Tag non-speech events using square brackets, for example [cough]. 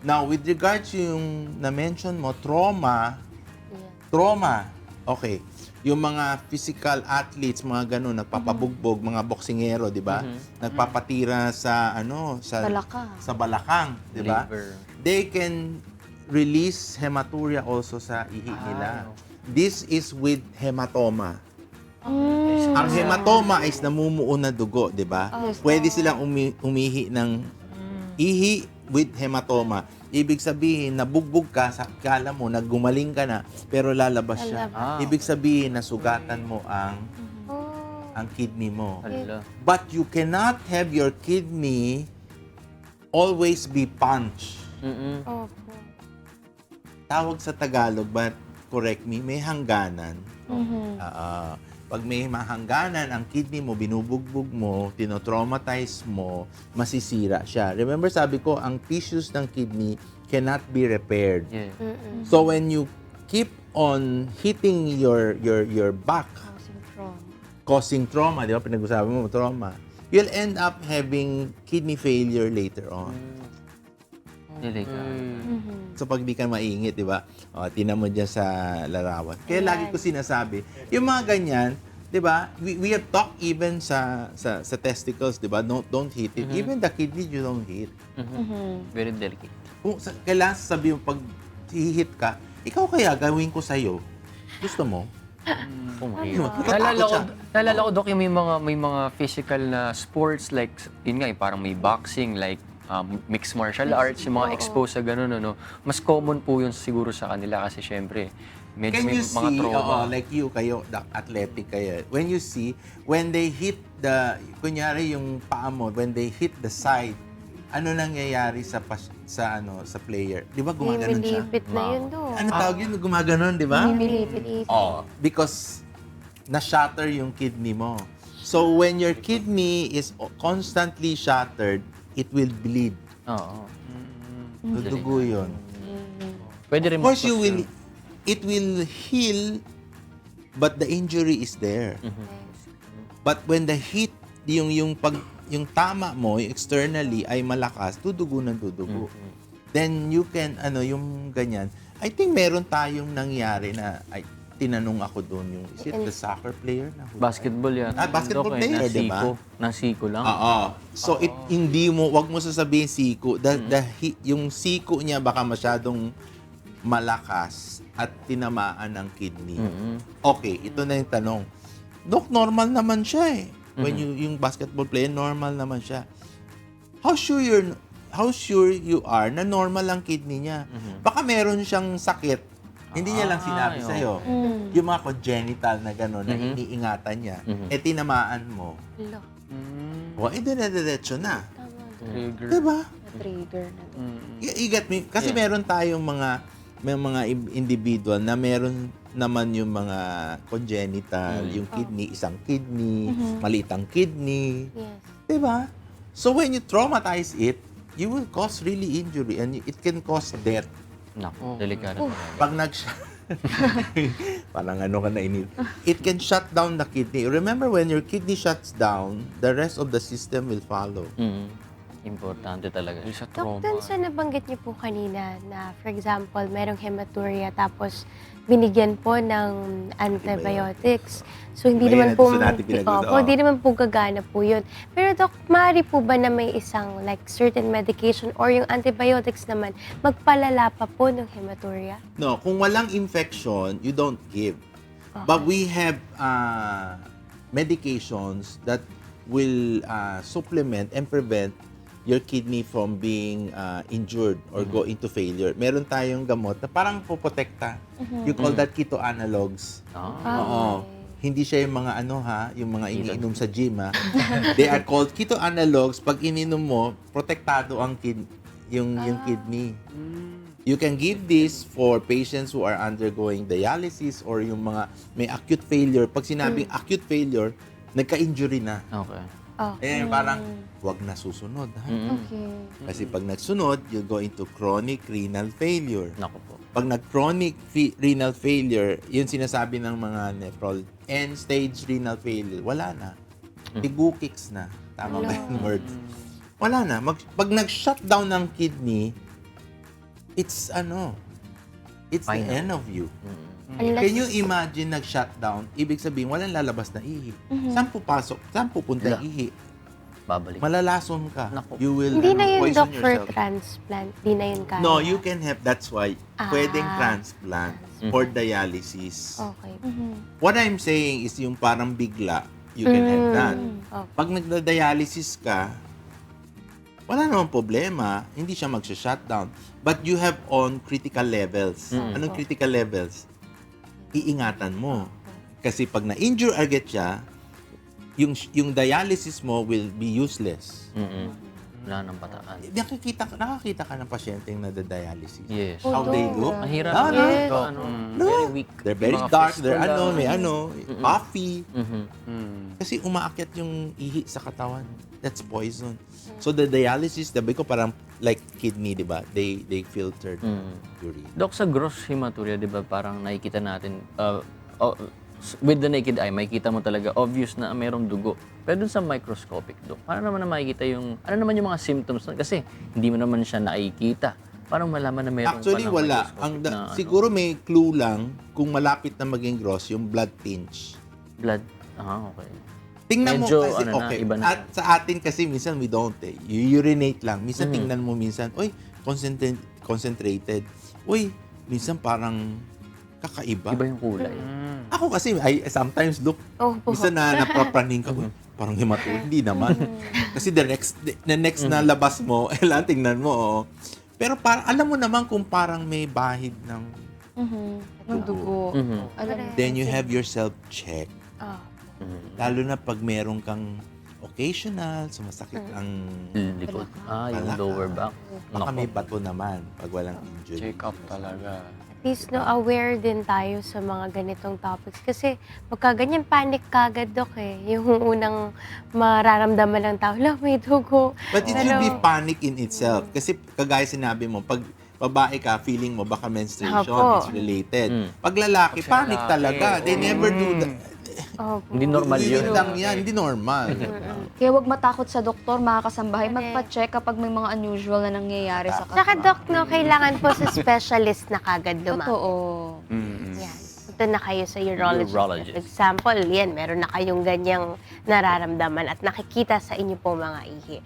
Now, with regards yung na-mention mo, trauma, Yeah. trauma, okay. Yung mga physical athletes, mga ganun, nagpapabugbog, mga boksingero, di ba? Nagpapatira sa, ano, sa Balakang. sa balakang, di ba? Liver. They can release hematuria also sa ihi nila. Ah. This is with hematoma. Mm. Ang hematoma is namumuo na dugo, di ba? Yes. Pwede silang umi- umihi ng ihi with hematoma. Ibig sabihin, nabugbog ka, sa kala mo, naggumaling ka na, pero lalabas siya. Lalabas. Ah. Ibig sabihin, nasugatan mo ang Oh. ang kidney mo. Hala. But you cannot have your kidney always be punched. Mm-mm. Opo. Tawag sa Tagalog, but correct me, may hangganan. Mhm. Ah, pag may mahangganan, ang kidney mo, binubugbog mo, tinotraumatize mo, masisira siya. Remember sabi ko, ang tissues ng kidney cannot be repaired. Yeah. Mm-mm. So when you keep on hitting your your your back, Causing trauma. causing trauma, di ba? Pinag-usapan mo, trauma. You'll end up having kidney failure later on. Delikado. Mhm. So pag di ka maingit, di ba? O, tinan mo dyan sa larawan. Kaya lagi ko sinasabi, yung mga ganyan, di ba? We, we have talked even sa sa, sa testicles, di ba? Don't, don't hit it. Even the kidney, you don't hit. Mhm. Very delicate. Kung sa, kailangan sabi mo, pag hihit ka, ikaw kaya gawin ko sa'yo. Gusto mo? Oh, Ano, mahirap. matatakot Naalala ko, siya. naalala ko, Dok, yung may mga, may mga physical na sports like, yun nga, yung parang may boxing, like um, mixed martial arts, yung mga oo. exposed sa ganun, ano. Mas common po yun siguro sa kanila kasi syempre, medyo Can may you mga see, trauma. oo, like you kayo, the athletic kayo, when you see, when they hit the, kunyari yung paa mo, when they hit the side, ano nangyayari sa pas, sa ano sa player? Di ba gumaganon siya? Milipit na yun doon. Ano tawag yun? Gumaganon, di ba? Milipit. Oh, because na-shatter yung kidney mo. So when your kidney is constantly shattered, it will bleed. Oo. Dudugo yun. Pwede rin Of course, you will, it will heal, but the injury is there. But when the heat, yung, yung pag, yung tama mo, yung externally ay malakas, tudugo ng tudugo. Then you can, ano, yung ganyan. I think meron tayong nangyari na, ay, tinanong ako doon yung, is it the soccer player na huli? Basketball yan. Ah, basketball Dok, eh, player, di ba? Nasiko. Nasiko lang. Oo. So it hindi mo wag mo sasabihin siko. The, the hi- yung siko niya baka masyadong malakas at tinamaan ng kidney. Okay, ito na yung tanong. Dok, normal naman siya eh. When you yung basketball player, normal naman siya. How sure you're how sure you are na normal ang kidney niya? Baka meron siyang sakit. Hindi niya lang Ah, sinabi yun. sa'yo. Mm. Yung mga congenital na gano'n, na Mhm. iniingatan niya, Mhm. eh tinamaan mo. Lo. Mm. O, eh, dire-diretso na. Tama. Trigger. Diba? Na-trigger na doon. Mm. Y- You get me? Kasi Yeah. meron tayong mga may mga im- individual na meron naman yung mga congenital, Mm. yung kidney, isang kidney, Mhm. maliit ang kidney. Yes. Diba? So when you traumatize it, you will cause really injury and it can cause death. Nako, delikado Oh. talaga. Pag nag [laughs] Parang ano ka na init. It can shut down the kidney. Remember when your kidney shuts down, the rest of the system will follow. Mm. Importante talaga. Sa trauma. dun sa nabanggit niyo po kanina na, for example, merong hematuria tapos binigyan po ng antibiotics. So, hindi Ayan, naman po, pinag-usapan. Opo, hindi naman po gagana po yun. Pero Dok, maaari po ba na may isang like certain medication or yung antibiotics naman, magpalala pa po ng hematuria? No, kung walang infection, you don't give. But we have uh, medications that will uh, supplement and prevent your kidney from being uh, injured or go into failure. Meron tayong gamot na parang poprotekta. You call that keto analogs. Ah. Oo. Hindi siya yung mga ano ha, yung mga iniinom sa gym ha. [laughs] They are called keto analogs. Pag ininom mo, protektado ang kid, yung, yung kidney. You can give this for patients who are undergoing dialysis or yung mga may acute failure. Pag sinabing acute failure, nagka-injury na. Okay. Okay. Eh, parang, wag na susunod. Ha? Mm. Okay. Kasi pag nagsunod, you'll go into chronic renal failure. Nako po. Pag nag-chronic fe- renal failure, yun sinasabi ng mga nephrol, end-stage renal failure, wala na. Tibukix na. Tama ba yung word? Wala na. Mag, pag nag-shut down ng kidney, it's ano, it's the Final. end of you. Unless, Can you imagine nag-shutdown? Ibig sabihin, walang lalabas na ihi. Saan pupasok? Saan pupunta yung ihi? Babalik. Malalason ka. Naku. You will hindi na ano, yun, poison Doc, for yourself. transplant. Hindi na yun kaya. No, you can have, that's why, Ah. pwedeng transplant or dialysis. Okay. What I'm saying is yung parang bigla, you can have that. Mm. Okay. Pag nagda-dialysis ka, wala namang problema, hindi siya magsha-shutdown. But you have on critical levels. Anong critical levels? Iingatan mo. Kasi pag na-injure agad siya, yung yung dialysis mo will be useless. Mm-mm. Wala nang pataan. Nakikita ka, nakakita ka ng pasyenteng nadialysis. Yes. Oh, How they Doc. look? Mahirap. No, no, Yes. no. Ano, No. Very weak. They're very Mga dark, they're ano, may ano, puffy. Mhm. Kasi umaakyat yung ihi sa katawan. That's poison. So the dialysis, sabi ko parang like kidney, di ba? They they filtered Mm. urine. Dok, sa gross hematuria, di ba, parang nakikita natin, uh, oh, s- with the naked eye, makikita mo talaga obvious na merong dugo. Pero dun sa microscopic, Dok, paano naman na makikita yung, ano naman yung mga symptoms nun? Kasi hindi mo naman siya nakikita. Parang malaman na meron Actually, palang wala. microscopic Ang na, ano, siguro may clue lang kung malapit na maging gross yung blood tinge. blood. Ah, okay. Tingnan Medyo, mo kasi, ano na, okay. iba na. At sa atin kasi minsan we don't eh. You urinate lang. Minsan Mhm. tingnan mo minsan, uy, concentrated. concentrated. Uy, minsan parang kakaiba. Iba yung kulay. Ako kasi, I sometimes look Oh, po. Minsan na [laughs] napapraning ka, "Uy, parang hematuria. Hindi naman. Kasi the next, the next na labas mo, [laughs] eh, lang tingnan mo, oo. Pero parang, alam mo naman kung parang may bahid ng, Ng dugo. Mhm. Mo. then you have yourself check. Ah. Lalo na pag meron kang occasional, sumasakit Mm. ang, Likod. Ah, yung lower back. baka Nako. may bato naman pag walang injury. Check up talaga. At least, no, aware din tayo sa mga ganitong topics. Kasi, pagka ganyan, panic kagad, Dok, eh. Yung unang mararamdaman ng tao, la, may dugo. But it should be panic in itself. Kasi kagaya sinabi mo, pag babae ka, feeling mo baka menstruation, Opo. it's related. Mm. Pag lalaki, Pag sa panic lalaki, talaga. They mm. never do that. Oh, Hindi normal Yun yun. lang yan, hindi normal. Kaya huwag matakot sa doktor, mga kasambahay. Correct. Magpa-check kapag may mga unusual na nangyayari sa Tsaka, katawan. Dok, no, kailangan po sa specialist na kagad lumapit. Totoo. Yan. Punta na kayo sa urologist. Urologist. For example, yan, meron na kayong ganyang nararamdaman at nakikita sa inyo po mga ihi.